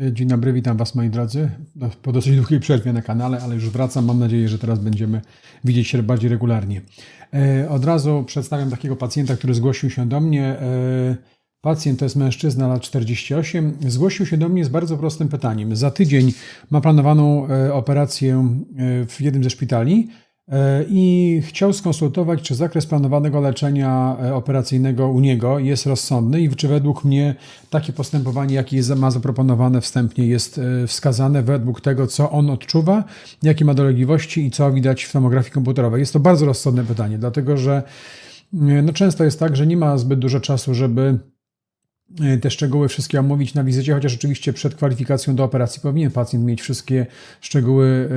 Dzień dobry, witam Was moi drodzy. No, po dosyć długiej przerwie na kanale, ale już wracam. Mam nadzieję, że teraz będziemy widzieć się bardziej regularnie. E, od razu przedstawiam takiego pacjenta, który zgłosił się do mnie. E, pacjent to jest mężczyzna lat 48. Zgłosił się do mnie z bardzo prostym pytaniem. Za tydzień ma planowaną e, operację w jednym ze szpitali i chciał skonsultować, czy zakres planowanego leczenia e, operacyjnego u niego jest rozsądny i czy według mnie takie postępowanie, jakie ma zaproponowane wstępnie, jest e, wskazane według tego, co on odczuwa, jakie ma dolegliwości i co widać w tomografii komputerowej. Jest to bardzo rozsądne pytanie, dlatego że no często jest tak, że nie ma zbyt dużo czasu, żeby E, te szczegóły wszystkie omówić na wizycie, chociaż oczywiście przed kwalifikacją do operacji powinien pacjent mieć wszystkie szczegóły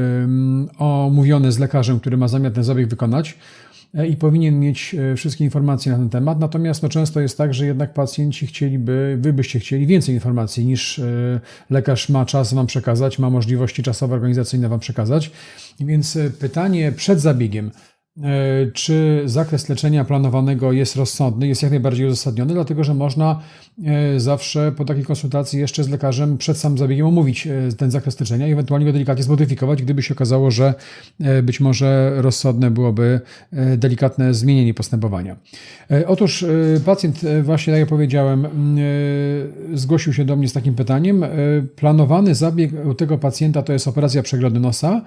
omówione z lekarzem, który ma zamiar ten zabieg wykonać e, i powinien mieć e, wszystkie informacje na ten temat. Natomiast no, często jest tak, że jednak pacjenci chcieliby, wy byście chcieli więcej informacji niż lekarz ma czas Wam przekazać, ma możliwości czasowe, organizacyjne Wam przekazać. Więc pytanie przed zabiegiem, E, czy zakres leczenia planowanego jest rozsądny, jest jak najbardziej uzasadniony, dlatego że można e, zawsze po takiej konsultacji jeszcze z lekarzem przed sam zabiegiem omówić e, ten zakres leczenia i ewentualnie go delikatnie zmodyfikować, gdyby się okazało, że być może rozsądne byłoby delikatne zmienienie postępowania. Otóż pacjent, właśnie tak jak powiedziałem, zgłosił się do mnie z takim pytaniem. Planowany zabieg u tego pacjenta to jest operacja przeglądu nosa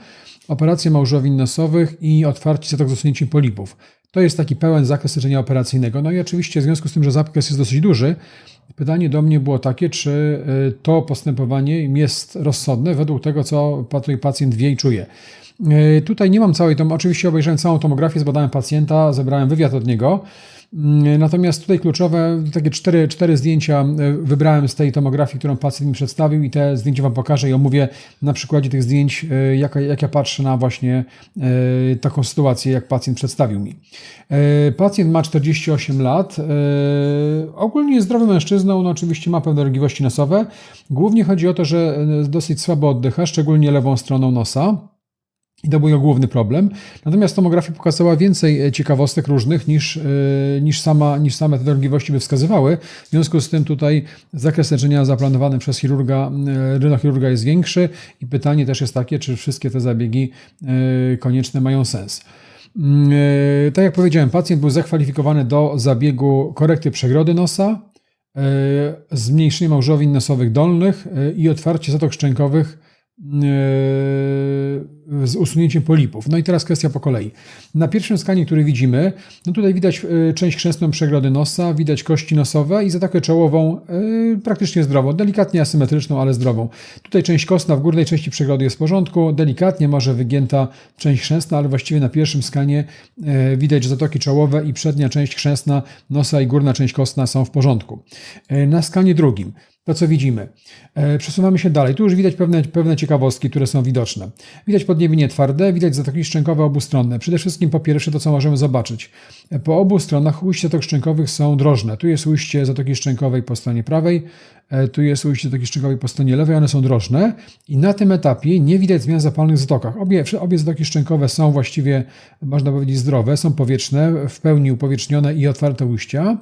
operacje małżowin nosowych i otwarcie zatok z usunięciem polipów. To jest taki pełen zakres leczenia operacyjnego. No i oczywiście w związku z tym, że zakres jest dosyć duży, pytanie do mnie było takie, czy y, to postępowanie jest rozsądne według tego, co pacjent wie i czuje. Y, tutaj nie mam całej, to oczywiście obejrzałem całą tomografię, zbadałem pacjenta, zebrałem wywiad od niego. Mm, natomiast tutaj kluczowe, takie cztery, cztery zdjęcia e, wybrałem z tej tomografii, którą pacjent mi przedstawił i te zdjęcia Wam pokażę i omówię na przykładzie tych zdjęć, e, jak, jak ja patrzę na właśnie e, taką sytuację, jak pacjent przedstawił mi. Pacjent ma 48 lat, ogólnie jest zdrowym mężczyzną, no oczywiście ma pewne dolegliwości nosowe. Głównie chodzi o to, że dosyć słabo oddycha, szczególnie lewą stroną nosa. I to był jego główny problem. Natomiast tomografia pokazała więcej e, ciekawostek różnych niż, e, niż, sama, niż same te dolegliwości by wskazywały. W związku z tym tutaj zakres leczenia zaplanowany przez chirurga, e, rynochirurga jest większy i pytanie też jest takie, czy wszystkie te zabiegi konieczne mają sens. Mm, tak jak powiedziałem, pacjent był zakwalifikowany do zabiegu korekty przegrody nosa, zmniejszenie małżowin nosowych dolnych i otwarcie zatok szczękowych z usunięciem polipów. No i teraz kwestia po kolei. Na pierwszym skanie, który widzimy, no tutaj widać e, część chrzęstną przegrody nosa, widać kości nosowe i zatokę czołową yy, praktycznie zdrową, delikatnie asymetryczną, ale zdrową. Tutaj część kostna w górnej części przegrody jest w porządku, delikatnie może wygięta część chrzęstna, ale właściwie na pierwszym skanie widać, zatoki czołowe i przednia część chrzęstna nosa i górna część kostna są w porządku. Na skanie drugim to, co widzimy. E, przesuwamy się dalej. Tu już widać pewne, pewne ciekawostki, które są widoczne. Widać podniebienie twarde, widać zatoki szczękowe obustronne. Przede wszystkim po pierwsze to, co możemy zobaczyć. E, po obu stronach ujście zatok szczękowych są drożne. Tu jest ujście zatoki szczękowej po stronie prawej, e, tu jest ujście zatoki szczękowej po stronie lewej, one są drożne i na tym etapie nie widać zmian zapalnych w zatokach. Obie, obie zatoki szczękowe są właściwie, można powiedzieć, zdrowe, są powietrzne, w pełni upowietrznione i otwarte ujścia.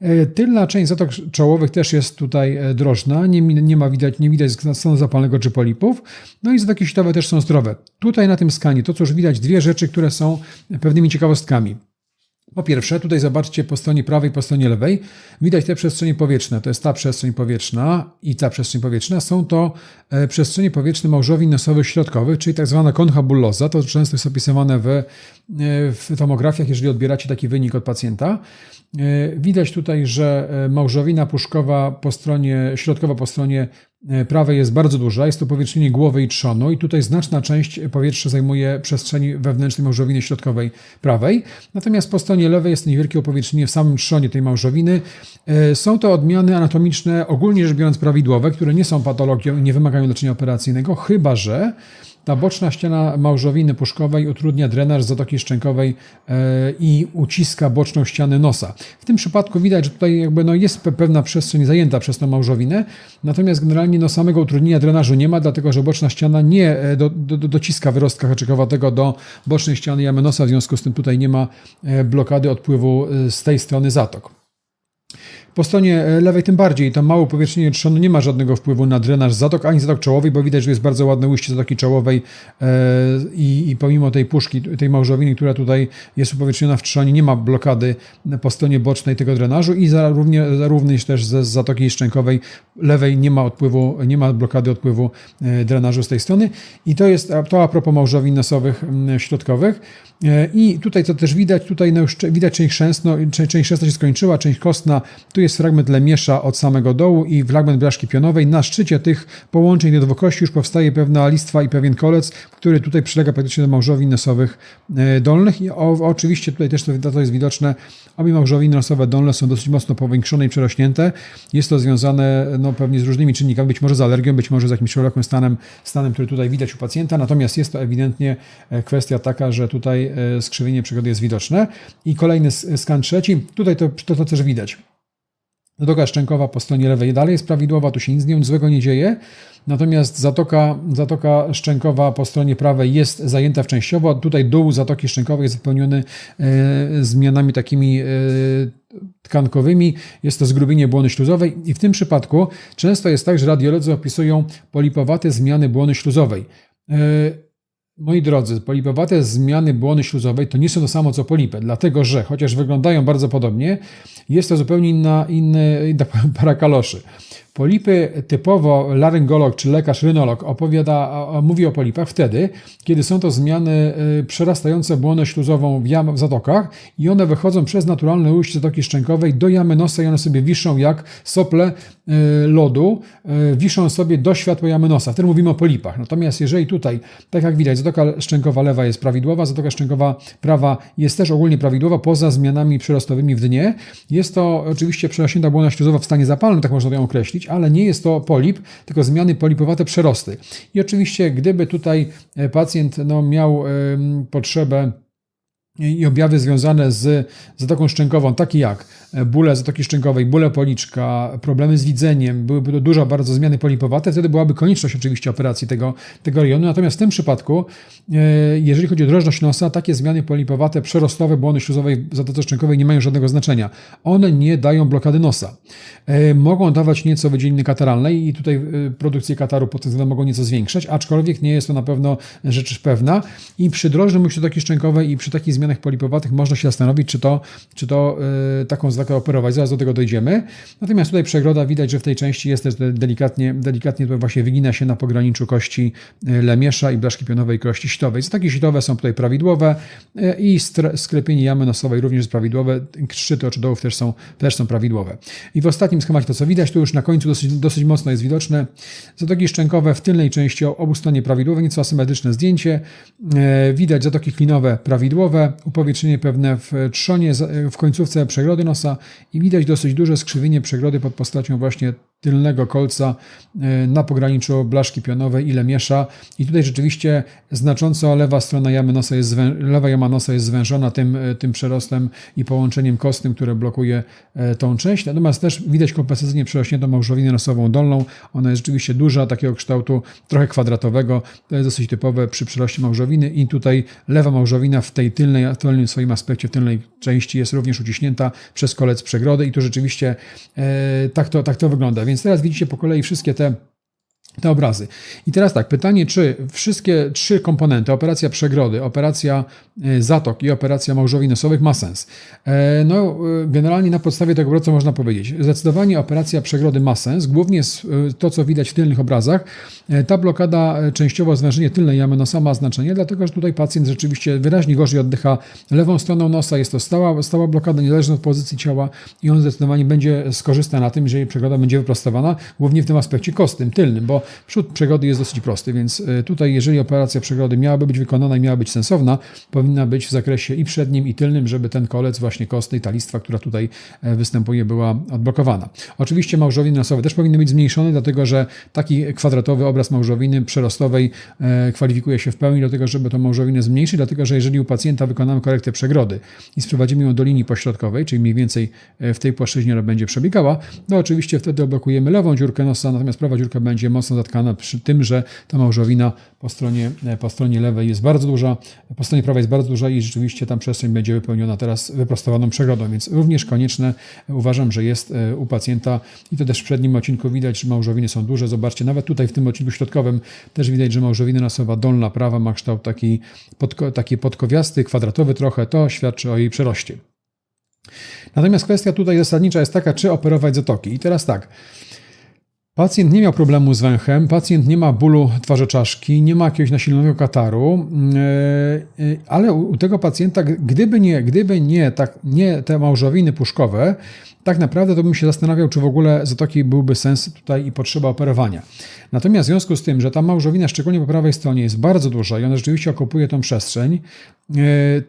E, tylna część zatok czołowych też jest tutaj e, drożna, nie, nie ma widać, nie widać stanu zapalnego czy polipów. No i zatoki sitowe też są zdrowe. Tutaj na tym skanie to, co już widać, dwie rzeczy, które są pewnymi ciekawostkami. Po pierwsze, tutaj zobaczcie po stronie prawej, po stronie lewej, widać te przestrzenie powietrzne. To jest ta przestrzeń powietrzna i ta przestrzeń powietrzna. Są to e, przestrzenie powietrzne małżowin nosowych środkowych, czyli tak zwana konchabuloza. To często jest opisywane w, e, w tomografiach, jeżeli odbieracie taki wynik od pacjenta. E, widać tutaj, że małżowina puszkowa po stronie, środkowa po stronie prawej jest bardzo duża, jest to powietrznienie głowy i trzonu i tutaj znaczna część powietrza zajmuje przestrzeni wewnętrznej małżowiny środkowej prawej. Natomiast po stronie lewej jest niewielkie upowietrznienie w samym trzonie tej małżowiny. E, są to odmiany anatomiczne, ogólnie rzecz biorąc prawidłowe, które nie są patologią i nie wymagają leczenia operacyjnego, chyba że ta boczna ściana małżowiny puszkowej utrudnia drenaż zatoki szczękowej e, i uciska boczną ścianę nosa. W tym przypadku widać, że tutaj jakby no jest pewna przestrzeń zajęta przez tą małżowinę, natomiast generalnie no samego utrudnienia drenażu nie ma, dlatego że boczna ściana nie e, do, do, dociska wyrostka haczykowatego do bocznej ściany jamy nosa, w związku z tym tutaj nie ma e, blokady odpływu z tej strony zatok. Po stronie e, lewej tym bardziej, to małe powierzchnienie trzonu nie ma żadnego wpływu na drenaż zatok, ani zatok czołowej, bo widać, że jest bardzo ładne ujście zatoki czołowej e, i, i pomimo tej puszki, tej małżowiny, która tutaj jest upowietrzniona w trzonie, nie ma blokady po stronie bocznej tego drenażu i za, równie, również też ze zatoki szczękowej lewej nie ma odpływu, nie ma blokady odpływu e, drenażu z tej strony. I to jest to a propos małżowin nosowych środkowych. I tutaj co też widać, tutaj no już widać część chrzęsno, część chrzęsna się skończyła, część kostna, tu jest fragment lemiesza od samego dołu i fragment blaszki pionowej. Na szczycie tych połączeń tej dwukości już powstaje pewna listwa i pewien kolec, który tutaj przylega praktycznie do małżowin nosowych e, dolnych i o, oczywiście tutaj też to, to jest widoczne, obie małżowiny nosowe dolne są dosyć mocno powiększone i przerośnięte. Jest to związane no, pewnie z różnymi czynnikami, być może z alergią, być może z jakimś szerokim stanem, stanem, który tutaj widać u pacjenta, natomiast jest to ewidentnie e, kwestia taka, że tutaj E, skrzywienie przygody jest widoczne. I kolejny skan trzeci, tutaj to, to, to też widać. Zatoka szczękowa po stronie lewej dalej jest prawidłowa, tu się nic złego nie dzieje. Natomiast zatoka, zatoka szczękowa po stronie prawej jest zajęta częściowo. Tutaj dół zatoki szczękowej jest wypełniony e, zmianami takimi e, tkankowymi. Jest to zgrubienie błony śluzowej i w tym przypadku często jest tak, że radiolodzy opisują polipowate zmiany błony śluzowej. E, Moi drodzy, polipowate zmiany błony śluzowej to nie są to samo co polipy, dlatego że chociaż wyglądają bardzo podobnie, jest to zupełnie inna, inny, inna para kaloszy. Polipy typowo laryngolog czy lekarz rynolog opowiada, mówi o polipach wtedy, kiedy są to zmiany y, przerastające błonę śluzową w, jam, w zatokach i one wychodzą przez naturalne ujście zatoki szczękowej do jamy nosa i one sobie wiszą jak sople y, lodu, y, wiszą sobie do światła jamy nosa. Wtedy mówimy o polipach. Natomiast jeżeli tutaj, tak jak widać, zatoka szczękowa lewa jest prawidłowa, zatoka szczękowa prawa jest też ogólnie prawidłowa, poza zmianami przyrostowymi w dnie, jest to oczywiście przerośnięta błona śluzowa w stanie zapalnym, tak można ją określić, ale nie jest to polip, tylko zmiany polipowate przerosty. I oczywiście, gdyby tutaj e, pacjent no, miał potrzebę i objawy związane z zatoką szczękową, takie jak e, bóle zatoki szczękowej, bóle policzka, problemy z widzeniem, byłyby to dużo bardzo zmiany polipowate, wtedy byłaby konieczność oczywiście operacji tego, tego rejonu. Natomiast w tym przypadku, e, jeżeli chodzi o drożność nosa, takie zmiany polipowate, przerostowe błony śluzowej w zatoce szczękowej nie mają żadnego znaczenia. One nie dają blokady nosa. E, mogą dawać nieco wydzieliny kataralnej i tutaj produkcję kataru potencjalnie mogą nieco zwiększać, aczkolwiek nie jest to na pewno rzecz pewna i przy drożnym zatoki szczękowej i przy takich zmianach polipowatych można się zastanowić, czy to, czy to yy, taką zwykle operować. Zaraz do tego dojdziemy. Natomiast tutaj przegroda widać, że w tej części jest też delikatnie, delikatnie to właśnie wygina się na pograniczu kości y, lemiesza i blaszki pionowej kości sitowej. Takie sitowe są tutaj prawidłowe yy, i sklepienie jamy nosowej również jest prawidłowe. Szczyty oczodołów też są, też są prawidłowe. I w ostatnim schemacie to, co widać, tu już na końcu dosyć, dosyć mocno jest widoczne. Zatoki szczękowe w tylnej części obu stronie prawidłowe, nieco asymetryczne zdjęcie. Widać zatoki klinowe prawidłowe, upowietrzenie pewne w trzonie, w końcówce przegrody nosa i widać dosyć duże skrzywienie przegrody pod postacią właśnie tylnego kolca e, na pograniczu blaszki pionowej i lemiesza. I tutaj rzeczywiście znacząco lewa strona jamy nosa jest lewa jama nosa jest zwężona tym, e, tym przerostem i połączeniem kostnym, które blokuje e, tą część. Natomiast też widać kompensacyjnie przerośniętą małżowinę nosową dolną. Ona jest rzeczywiście duża, takiego kształtu trochę kwadratowego. To jest dosyć typowe przy przeroście małżowiny i tutaj lewa małżowina w tej tylnej, w tylnym swoim aspekcie, w tylnej części jest również uciśnięta przez kolec przegrody i tu rzeczywiście e, tak, to, tak to wygląda. Więc teraz widzicie po kolei wszystkie te te obrazy. I teraz tak, pytanie, czy wszystkie trzy komponenty, operacja przegrody, operacja e, zatok i operacja małżowin nosowych ma sens? E, no, e, generalnie na podstawie tego obrazu można powiedzieć, zdecydowanie operacja przegrody ma sens, głównie to, co widać w tylnych obrazach. Ta blokada, częściowo zwężenie tylnej jamy nosa ma znaczenie, dlatego, że tutaj pacjent rzeczywiście wyraźnie gorzej oddycha lewą stroną nosa, jest to stała, stała blokada, niezależna od pozycji ciała i on zdecydowanie będzie skorzysta na tym, jeżeli przegroda będzie wyprostowana, głównie w tym aspekcie kostnym, tylnym, bo Przód przegody jest dosyć prosty, więc e, tutaj, jeżeli operacja przegody miałaby być wykonana i miała być sensowna, powinna być w zakresie i przednim, i tylnym, żeby ten kolec właśnie kostny, ta listwa, która tutaj e, występuje, była odblokowana. Oczywiście małżowiny nosowe też powinny być zmniejszone, dlatego że taki kwadratowy obraz małżowiny przerostowej e, kwalifikuje się w pełni do tego, żeby tą małżowinę zmniejszyć, dlatego że jeżeli u pacjenta wykonamy korektę przegrody i sprowadzimy ją do linii pośrodkowej, czyli mniej więcej w tej płaszczyźnie będzie przebiegała, to oczywiście wtedy oblokujemy lewą dziurkę nosa, natomiast prawa dziurka będzie mocno zatkana przy tym, że ta małżowina po stronie, po stronie lewej jest bardzo duża, po stronie prawej jest bardzo duża i rzeczywiście tam przestrzeń będzie wypełniona teraz wyprostowaną przegrodą, więc również konieczne uważam, że jest u pacjenta i to też w przednim odcinku widać, że małżowiny są duże. Zobaczcie, nawet tutaj w tym odcinku środkowym też widać, że małżowina nosowa dolna, prawa ma kształt taki, podko, taki podkowiasty, kwadratowy trochę. To świadczy o jej przeroście. Natomiast kwestia tutaj zasadnicza jest taka, czy operować zatoki. I teraz tak. Pacjent nie miał problemu z węchem, pacjent nie ma bólu twarzy czaszki, nie ma jakiegoś nasilonego kataru, e, e, ale u tego pacjenta, gdyby nie, gdyby nie, tak, nie te małżowiny puszkowe, tak naprawdę to bym się zastanawiał, czy w ogóle zatoki byłby sens tutaj i potrzeba operowania. Natomiast w związku z tym, że ta małżowina, szczególnie po prawej stronie, jest bardzo duża i ona rzeczywiście okupuje tą przestrzeń,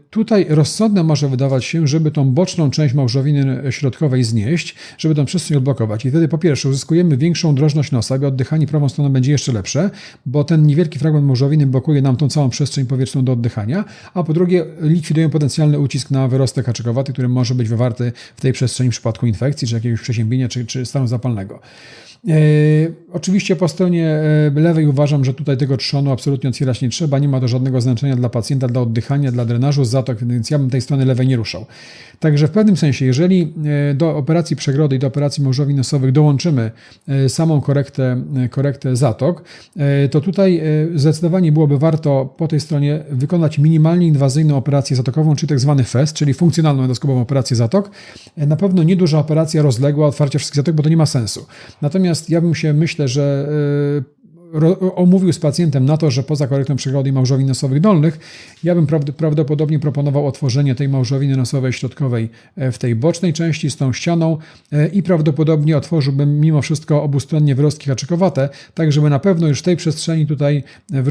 tutaj rozsądne może wydawać się, żeby tą boczną część małżowiny środkowej znieść, żeby tą przestrzeń odblokować. I wtedy po pierwsze uzyskujemy większą drożność nosa, by oddychanie prawą stroną będzie jeszcze lepsze, bo ten niewielki fragment małżowiny blokuje nam tą całą przestrzeń powietrzną do oddychania, a po drugie likwidujemy potencjalny ucisk na wyrostek haczykowaty, który może być wywarty w tej przestrzeni w przypadku infekcji, czy jakiegoś przeziębienia, czy, czy stanu zapalnego. E, oczywiście po stronie e, lewej uważam, że tutaj tego trzonu absolutnie otwierać nie trzeba, nie ma to żadnego znaczenia dla pacjenta, dla oddychania, dla drenażu zatok, więc ja bym tej strony lewej nie ruszał. Także w pewnym sensie, jeżeli e, do operacji przegrody i do operacji małżowi nosowych dołączymy samą korektę, korektę zatok, to tutaj zdecydowanie byłoby warto po tej stronie wykonać minimalnie inwazyjną operację zatokową, czyli tak zwany FES, czyli funkcjonalną endoskopową operację zatok. Na pewno nieduża operacja rozległa, otwarcia wszystkich zatok, bo to nie ma sensu. Natomiast ja bym się, myślę, że omówił z pacjentem na to, że poza korektą przegody i małżowin nosowych dolnych, ja bym prawdopodobnie proponował otworzenie tej małżowiny nosowej środkowej e, w tej bocznej części z tą ścianą e, i prawdopodobnie otworzyłbym mimo wszystko obustronnie wyrostki haczykowate, tak żeby na pewno już w tej przestrzeni tutaj e,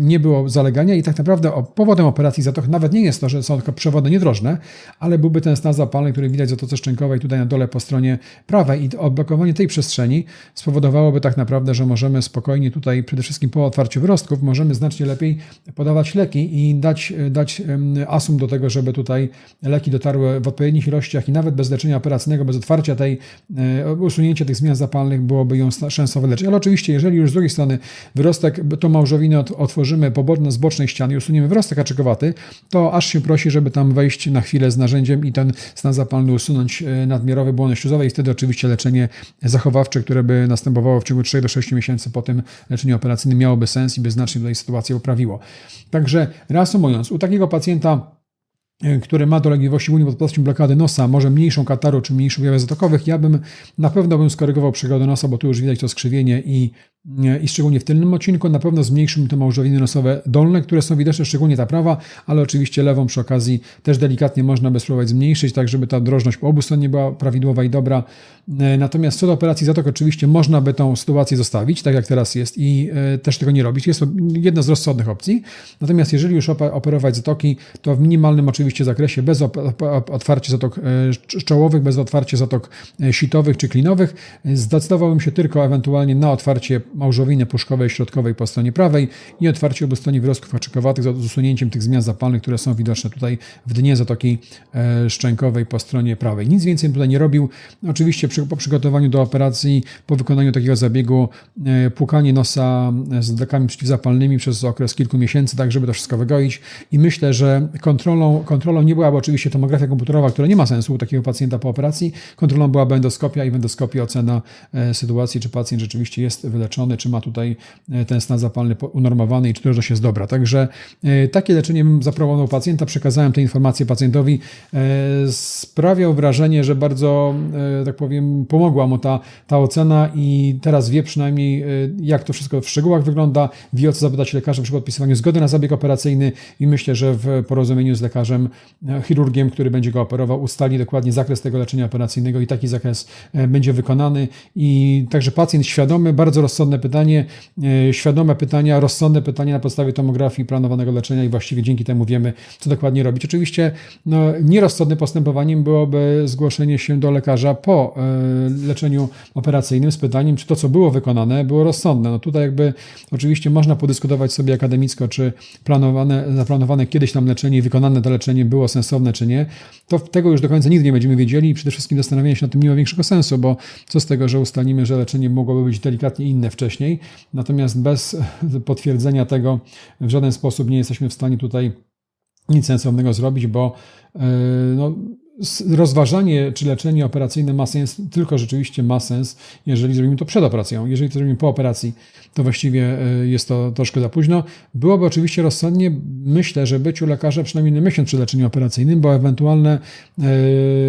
nie było zalegania i tak naprawdę powodem operacji zatok nawet nie jest to, że są tylko przewody niedrożne, ale byłby ten stan zapalny, który widać w zatoce szczękowej tutaj na dole po stronie prawej i odblokowanie tej przestrzeni spowodowałoby tak naprawdę, że może możemy spokojnie tutaj, przede wszystkim po otwarciu wyrostków, możemy znacznie lepiej podawać leki i dać, dać asum do tego, żeby tutaj leki dotarły w odpowiednich ilościach i nawet bez leczenia operacyjnego, bez otwarcia tej, e, usunięcia tych zmian zapalnych byłoby ją szansą leczyć. Ale oczywiście, jeżeli już z drugiej strony wyrostek, tą małżowinę otworzymy poboczne, z bocznej ściany i usuniemy wyrostek aczekowaty, to aż się prosi, żeby tam wejść na chwilę z narzędziem i ten stan zapalny usunąć e, nadmiarowy błony śluzowe i wtedy oczywiście leczenie zachowawcze, które by następowało w ciągu 3 do 6 miesięcy miesięcy po tym leczeniu operacyjnym miałoby sens i by znacznie tutaj sytuację poprawiło. Także reasumując, u takiego pacjenta e, który ma dolegliwości głównie pod postacią blokady nosa, może mniejszą kataru czy mniejszych objawów zatokowych, ja bym na pewno bym skorygował przegodę nosa, bo tu już widać to skrzywienie i i szczególnie w tylnym odcinku. Na pewno zmniejszymy te małżowiny nosowe dolne, które są widoczne, szczególnie ta prawa, ale oczywiście lewą przy okazji też delikatnie można by spróbować zmniejszyć, tak żeby ta drożność po obu stronie była prawidłowa i dobra. E, natomiast co do operacji zatok, oczywiście można by tą sytuację zostawić, tak jak teraz jest i e, też tego nie robić. Jest to jedna z rozsądnych opcji. Natomiast jeżeli już operować zatoki, to w minimalnym oczywiście zakresie, bez otwarcia zatok e, czołowych, bez otwarcia zatok sitowych czy klinowych, zdecydowałbym się tylko ewentualnie na otwarcie małżowiny puszkowej środkowej po stronie prawej i otwarcie obu strony wyrostków haczykowatych z usunięciem tych zmian zapalnych, które są widoczne tutaj w dnie zatoki e, szczękowej po stronie prawej. Nic więcej tutaj nie robił. Oczywiście po przygotowaniu do operacji, po wykonaniu takiego zabiegu, e, płukanie nosa e, z lekami przeciwzapalnymi przez okres kilku miesięcy, tak żeby to wszystko wygoić i myślę, że kontrolą, kontrolą nie byłaby oczywiście tomografia komputerowa, która nie ma sensu u takiego pacjenta po operacji, kontrolą byłaby endoskopia i w endoskopii ocena sytuacji, czy pacjent rzeczywiście jest wyleczony czy ma tutaj e, ten stan zapalny unormowany i czy drożność jest dobra. Także e, takie leczenie bym zaproponował pacjenta, przekazałem te informacje pacjentowi. E, sprawiał wrażenie, że bardzo, tak powiem, pomogła mu ta, ta ocena i teraz wie przynajmniej, jak to wszystko w szczegółach wygląda, wie o co zapytać lekarza przy podpisywaniu zgody na zabieg operacyjny i myślę, że w porozumieniu z lekarzem, chirurgiem, który będzie go operował, ustali dokładnie zakres tego leczenia operacyjnego i taki zakres będzie wykonany i także pacjent świadomy, bardzo rozsądny pytanie, e, świadome pytania, rozsądne pytania na podstawie tomografii planowanego leczenia i właściwie dzięki temu wiemy, co dokładnie robić. Oczywiście no, nierozsądnym postępowaniem byłoby zgłoszenie się do lekarza po e, leczeniu operacyjnym z pytaniem, czy to, co było wykonane, było rozsądne. No tutaj jakby oczywiście można podyskutować sobie akademicko, czy planowane, zaplanowane kiedyś tam leczenie i wykonane to leczenie było sensowne, czy nie. To tego już do końca nigdy nie będziemy wiedzieli i przede wszystkim zastanawianie się nad tym nie ma większego sensu, bo co z tego, że ustalimy, że leczenie mogłoby być delikatnie inne w wcześniej. Natomiast bez potwierdzenia tego w żaden sposób nie jesteśmy w stanie tutaj nic sensownego zrobić, bo yy, no, rozważanie, czy leczenie operacyjne ma sens, tylko rzeczywiście ma sens, jeżeli zrobimy to przed operacją. Jeżeli to zrobimy po operacji, to właściwie e, jest to troszkę za późno. Byłoby oczywiście rozsądnie, myślę, że być u lekarza przynajmniej na miesiąc przed leczeniem operacyjnym, bo ewentualne e,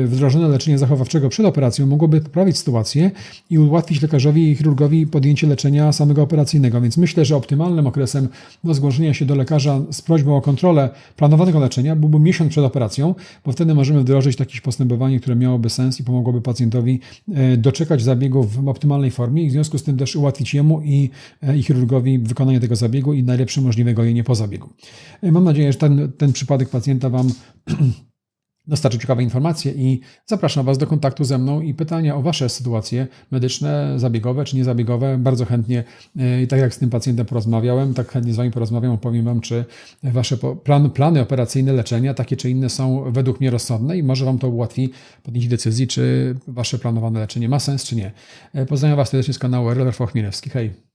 wdrożone leczenie zachowawczego przed operacją mogłoby poprawić sytuację i ułatwić lekarzowi i chirurgowi podjęcie leczenia samego operacyjnego. Więc myślę, że optymalnym okresem do zgłoszenia się do lekarza z prośbą o kontrolę planowanego leczenia byłby miesiąc przed operacją, bo wtedy możemy wdrożyć jakieś postępowanie, które miałoby sens i pomogłoby pacjentowi e, doczekać zabiegu w optymalnej formie i w związku z tym też ułatwić jemu i, e, i chirurgowi wykonanie tego zabiegu i najlepsze możliwe gojenie po zabiegu. E, mam nadzieję, że ten, ten przypadek pacjenta Wam dostarczy ciekawe informacje i zapraszam Was do kontaktu ze mną i pytania o Wasze sytuacje medyczne, zabiegowe czy niezabiegowe. Bardzo chętnie, i tak jak z tym pacjentem porozmawiałem, tak chętnie z Wami porozmawiam, opowiem Wam, czy Wasze plan, plany operacyjne leczenia, takie czy inne, są według mnie rozsądne i może Wam to ułatwi podjęcie decyzji, czy Wasze planowane leczenie ma sens, czy nie. Pozdrawiam Was serdecznie z kanału Robert Chmielewski. Hej!